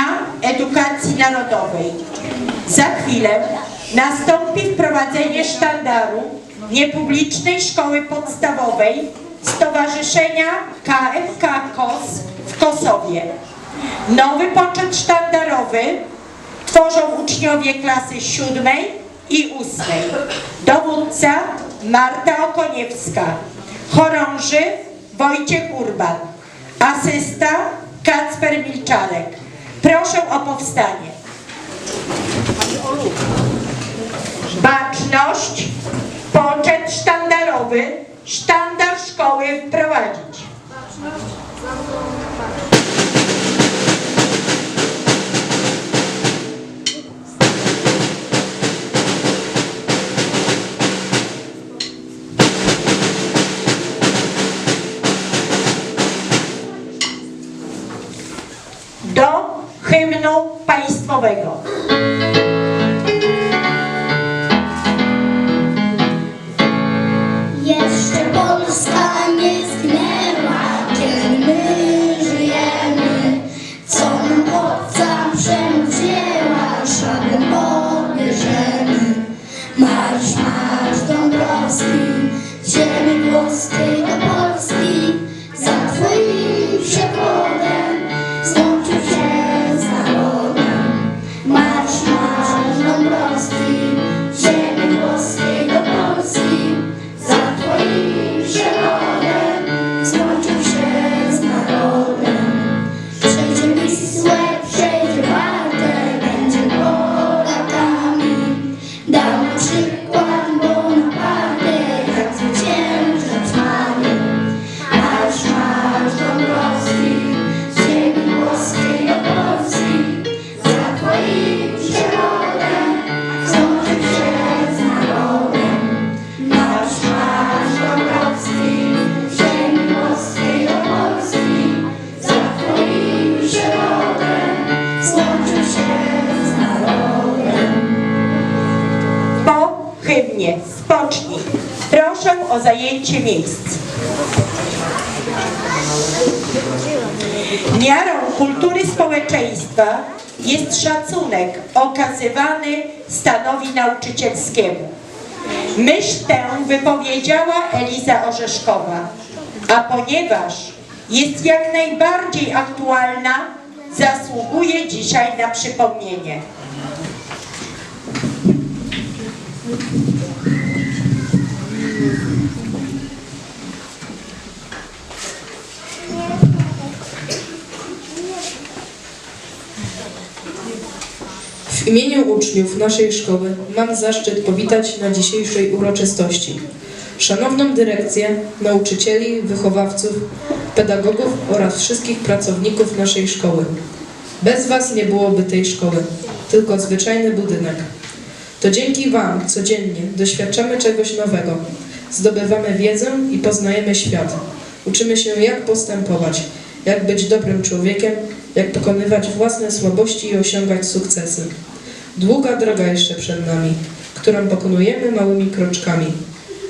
Dnia Edukacji Narodowej. Za chwilę nastąpi wprowadzenie sztandaru niepublicznej szkoły podstawowej Stowarzyszenia KFK KOS w Kosowie. Nowy poczet sztandarowy tworzą uczniowie klasy siódmej i ósmej. Dowódca Marta Okoniewska. Chorąży Wojciech Urban. Asysta Kacper Milczarek. Proszę o powstanie. Baczność, poczet sztandarowy, sztandar szkoły wprowadzić. Do państwowego. Jeszcze Polska nie zgnęła, kiedy my żyjemy. Co nam obca przemówiła, szablem odbierzemy. Marsz, marsz Dąbrowski, ziemi włoskiej Hymnie spocznij. Proszę o zajęcie miejsc. Miarą kultury społeczeństwa jest szacunek okazywany stanowi nauczycielskiemu. Myśl tę wypowiedziała Eliza Orzeszkowa, a ponieważ jest jak najbardziej aktualna, zasługuje dzisiaj na przypomnienie. Imieniu uczniów naszej szkoły mam zaszczyt powitać na dzisiejszej uroczystości szanowną dyrekcję, nauczycieli, wychowawców, pedagogów oraz wszystkich pracowników naszej szkoły. Bez Was nie byłoby tej szkoły, tylko zwyczajny budynek. To dzięki Wam codziennie doświadczamy czegoś nowego, zdobywamy wiedzę i poznajemy świat. Uczymy się, jak postępować, jak być dobrym człowiekiem, jak pokonywać własne słabości i osiągać sukcesy. Długa droga jeszcze przed nami, którą pokonujemy małymi kroczkami.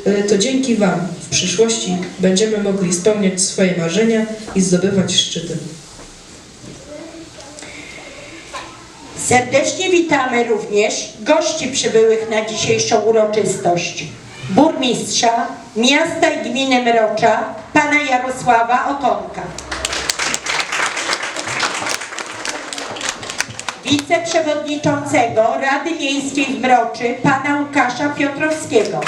Ale to dzięki Wam w przyszłości będziemy mogli spełniać swoje marzenia i zdobywać szczyty. Serdecznie witamy również gości przybyłych na dzisiejszą uroczystość. Burmistrza miasta i gminy Mrocza, pana Jarosława Okonka. Wiceprzewodniczącego Rady Miejskiej w Mroczy, pana Łukasza Piotrowskiego.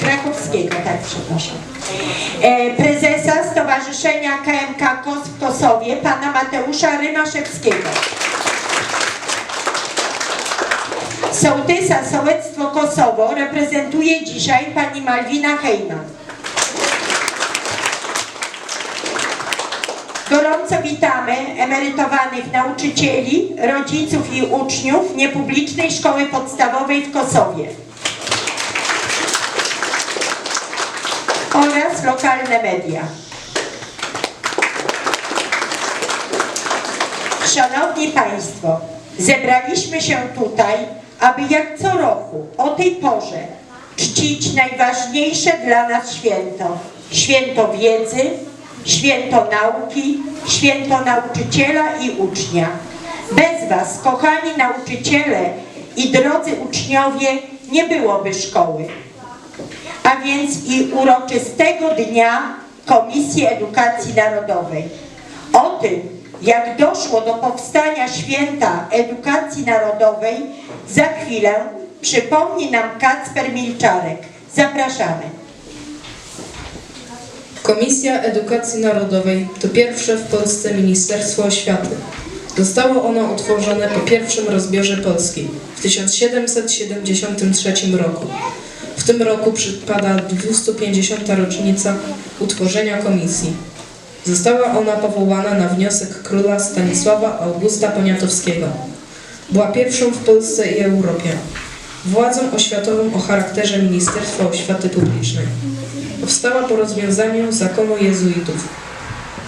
Krakowskiego, tak, przepraszam. E, prezesa Stowarzyszenia KMK KOS w Kosowie, pana Mateusza Rymaszewskiego. Sołtysa Sołectwo Kosowo reprezentuje dzisiaj pani Malwina Hejman. Gorąco witamy emerytowanych nauczycieli, rodziców i uczniów niepublicznej szkoły podstawowej w Kosowie. oraz lokalne media. Szanowni Państwo, zebraliśmy się tutaj, aby jak co roku o tej porze czcić najważniejsze dla nas święto. Święto wiedzy, święto nauki, święto nauczyciela i ucznia. Bez Was, kochani nauczyciele i drodzy uczniowie, nie byłoby szkoły. A więc i uroczystego dnia Komisji Edukacji Narodowej. O tym, jak doszło do powstania święta Edukacji Narodowej, za chwilę przypomni nam Kacper Milczarek. Zapraszamy. Komisja Edukacji Narodowej to pierwsze w Polsce Ministerstwo Oświaty. Zostało ono utworzone po pierwszym rozbiorze Polski w 1773 roku. W tym roku przypada 250. rocznica utworzenia komisji. Została ona powołana na wniosek króla Stanisława Augusta Poniatowskiego. Była pierwszą w Polsce i Europie. Władzą oświatową o charakterze Ministerstwa Oświaty Publicznej. Powstała po rozwiązaniu zakonu jezuitów.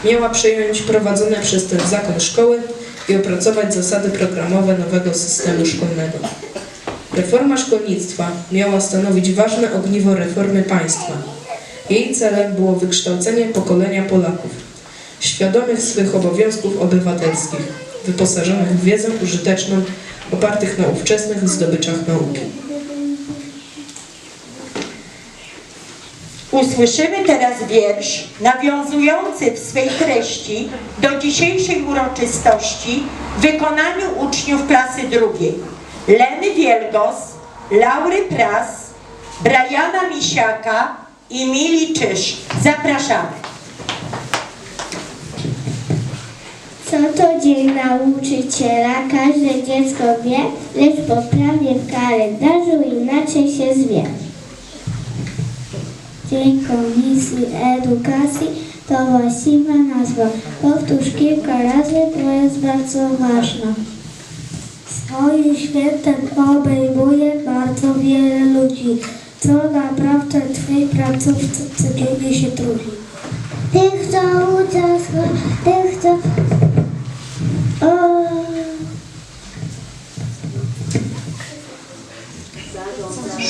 Miała przejąć prowadzone przez ten zakon szkoły i opracować zasady programowe nowego systemu szkolnego. Reforma szkolnictwa miała stanowić ważne ogniwo reformy państwa. Jej celem było wykształcenie pokolenia Polaków, świadomych swych obowiązków obywatelskich, wyposażonych w wiedzę użyteczną, opartych na ówczesnych zdobyczach nauki. Usłyszymy teraz wiersz nawiązujący w swej treści do dzisiejszej uroczystości w wykonaniu uczniów klasy drugiej. Leny Wielgos, Laury Pras, Briana Misiaka i Mili Czyż. Zapraszamy. Co to dzień nauczyciela, każde dziecko wie, lecz poprawnie w kalendarzu inaczej się zwie. Dzień Komisji Edukacji to właściwa nazwa. Powtórz kilka razy, to jest bardzo ważne. Swoim świętem obejmuje bardzo wiele ludzi, co naprawdę Twoi pracowcy codziennie się trudzi. Tych, co uczą, tych, co... O...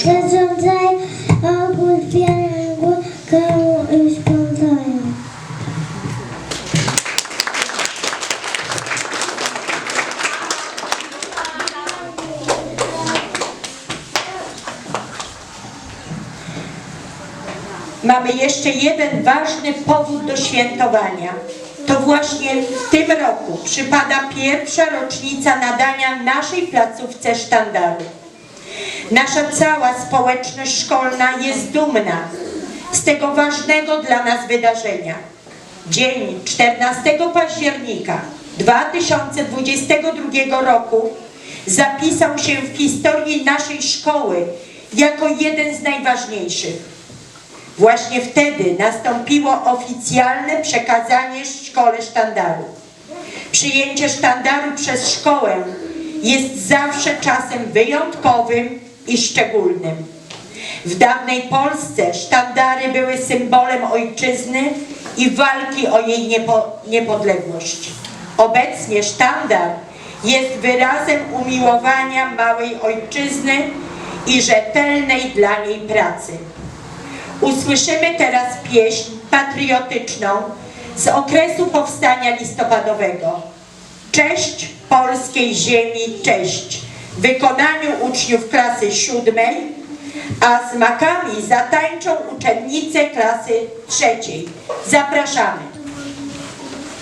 Zarządzają Mamy jeszcze jeden ważny powód do świętowania. To właśnie w tym roku przypada pierwsza rocznica nadania naszej placówce sztandaru. Nasza cała społeczność szkolna jest dumna z tego ważnego dla nas wydarzenia. Dzień 14 października 2022 roku zapisał się w historii naszej szkoły jako jeden z najważniejszych. Właśnie wtedy nastąpiło oficjalne przekazanie szkole sztandaru. Przyjęcie sztandaru przez szkołę jest zawsze czasem wyjątkowym i szczególnym. W dawnej Polsce sztandary były symbolem ojczyzny i walki o jej niepo, niepodległość. Obecnie sztandar jest wyrazem umiłowania małej ojczyzny i rzetelnej dla niej pracy. Usłyszymy teraz pieśń patriotyczną z okresu powstania listopadowego. Cześć polskiej ziemi, cześć! W wykonaniu uczniów klasy siódmej, a z makami zatańczą uczennice klasy trzeciej. Zapraszamy.